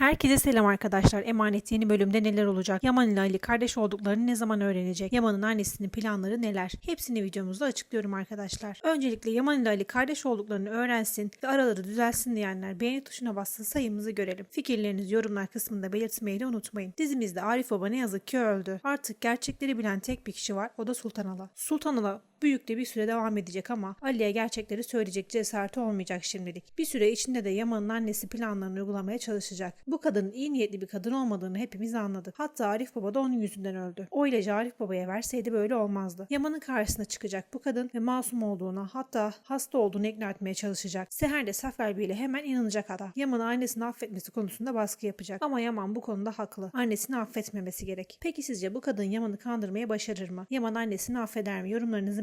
Herkese selam arkadaşlar. Emanet yeni bölümde neler olacak? Yaman ile Ali kardeş olduklarını ne zaman öğrenecek? Yaman'ın annesinin planları neler? Hepsini videomuzda açıklıyorum arkadaşlar. Öncelikle Yaman ile Ali kardeş olduklarını öğrensin ve araları düzelsin diyenler beğeni tuşuna bassın sayımızı görelim. Fikirlerinizi yorumlar kısmında belirtmeyi de unutmayın. Dizimizde Arif Baba ne yazık ki öldü. Artık gerçekleri bilen tek bir kişi var o da Sultan Ala. Sultan Ala büyük de bir süre devam edecek ama Ali'ye gerçekleri söyleyecek cesareti olmayacak şimdilik. Bir süre içinde de Yaman'ın annesi planlarını uygulamaya çalışacak. Bu kadının iyi niyetli bir kadın olmadığını hepimiz anladık. Hatta Arif Baba da onun yüzünden öldü. O ilacı Arif Baba'ya verseydi böyle olmazdı. Yaman'ın karşısına çıkacak bu kadın ve masum olduğuna hatta hasta olduğunu ikna etmeye çalışacak. Seher de saf kalbiyle hemen inanacak ada. Yaman'ı annesini affetmesi konusunda baskı yapacak. Ama Yaman bu konuda haklı. Annesini affetmemesi gerek. Peki sizce bu kadın Yaman'ı kandırmaya başarır mı? Yaman annesini affeder mi? Yorumlarınızı